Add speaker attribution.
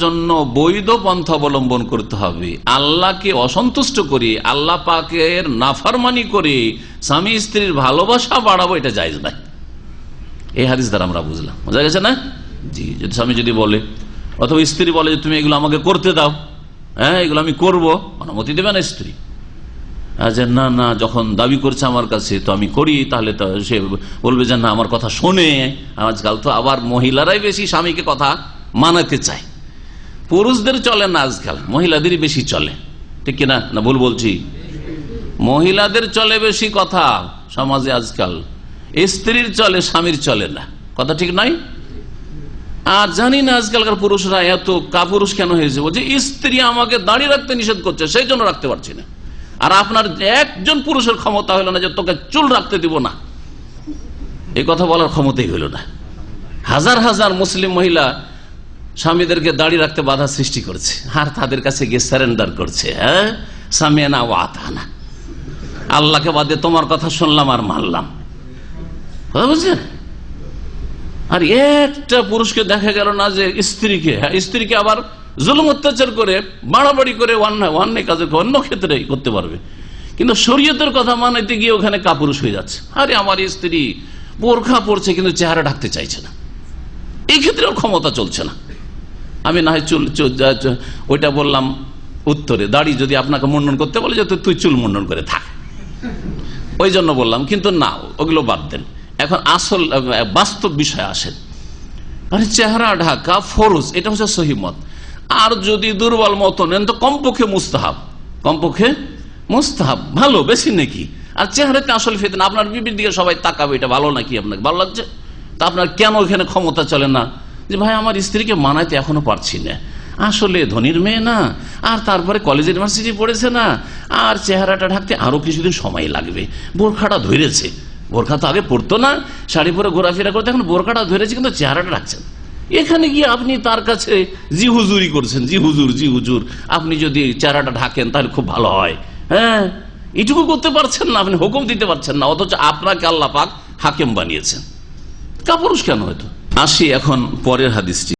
Speaker 1: জন্য বৈধ পন্থা অবলম্বন করতে হবে। আল্লাহকে অসন্তুষ্ট করে, আল্লাহ পাকের নাফারমানি করে, স্বামী স্ত্রীর ভালোবাসা বাড়াবো এটা জায়জ নাই এই হাদিস দ্বারা আমরা বুঝলাম। বোঝা গেছে না? জি, যদি স্বামী যদি বলে, অথবা স্ত্রী বলে যে, তুমি এগুলো আমাকে করতে দাও। হ্যাঁ এগুলো আমি করব। অনুমতি দেবে না স্ত্রী। যে, না না, যখন দাবি করছে আমার কাছে, তো আমি করি। তাহলে তো সে বলবে যে, না, আমার কথা শোনে। আজকাল তো আবার মহিলারাই বেশি স্বামীকে কথা মানাতে চায়। পুরুষদের চলে না আজকাল, মহিলাদেরই বেশি চলে। ঠিক কিনা? না ভুল বলছি? মহিলাদের চলে বেশি কথা সমাজে আজকাল। স্ত্রীর চলে, স্বামীর চলে না। কথা ঠিক নয়? আর জানি না আজকালকার পুরুষরা এত কাপুরুষ কেন হয়েছে? বলছে, স্ত্রী আমাকে দাঁড়িয়ে রাখতে নিষেধ করছে, সেই জন্য রাখতে পারছি না। আর আপনার একজন পুরুষের ক্ষমতা হলো না যে তোকে চুল রাখতে দিব না। এই কথা বলার ক্ষমতাই হইল না। হাজার হাজার মুসলিম মহিলা স্বামীদেরকে দাঁড়িয়ে রাখতে বাধা সৃষ্টি করছে। আর তাদের কাছে গিয়ে স্যারেন্ডার করছে হ্যাঁ? সামিয়ানা ও আতানা আল্লাহকে বাদে তোমার কথা শুনলাম আর মানলাম। কথা বুঝছেন? আর একটা পুরুষকে দেখা গেল না যে স্ত্রীকে হ্যাঁ? স্ত্রীকে আবার জুলুম অত্যাচার করে, বাড়াবাড়ি করে অন্যায় কাজে অন্য ক্ষেত্রে করতে পারবে। কিন্তু শরীয়তের কথা মানাইতে গিয়ে ওখানে কাপুরুষ হয়ে যাচ্ছে। আরে আমার স্ত্রী বোরখা পড়ছে কিন্তু চেহারা ঢাকতে চাইছে না। এই ক্ষেত্রে ওর ক্ষমতা চলছে না। আমি না হয় চুল ওইটা বললাম উত্তরে। দাড়ি যদি আপনাকে মুন্ডন করতে বলে যে তুই চুল মুন্ডন করে থাক। ওই জন্য বললাম, কিন্তু না, ওগুলো বাদ দেন। এখন আসল বাস্তব বিষয় আসেন। মানে চেহারা ঢাকা, ফরজ, এটা হচ্ছে সহিমত আর যদি দুর্বল মত নেন, তো কমপক্ষে মুস্তাহাব। কমপক্ষে মুস্তাহাব, ভালো, বেশি নাকি। আর চেহারাতে আসল ফেতেন, আপনার বিবির দিকে সবাই তাকাবে, এটা ভালো নাকি আপনাকে? ভালো লাগছে? তা আপনার কেন এখানে ক্ষমতা চলে না? যে ভাই, আমার স্ত্রীকে মানাইতে এখনও পারছি না। আসলে ধনির মেয়ে না, আর তারপরে কলেজ ইউনিভার্সিটি পড়েছে না, আর চেহারাটা ঢাকতে আরও কিছুদিন সময় লাগবে। বোরখাটা ধরেছে। বোরখা তো আগে পড়তো না, শাড়ি পরে ঘোরাফেরা করতে, এখন বোরখাটা ধরেছে, কিন্তু চেহারাটা রাখছেন এখানে গিয়ে আপনি তার কাছে জি হুজুরি করছেন, জি হুজুর জি হুজুর, আপনি যদি চেহারাটা ঢাকেন তাহলে খুব ভালো হয়। হ্যাঁ? এটুকু করতে পারছেন না, আপনি হুকুম দিতে পারছেন না, অথচ আপনাকে আল্লাহ পাক হাকেম বানিয়েছেন। কাপুরুষ কেন হয়তো? আসি এখন পরের হাদিসটি।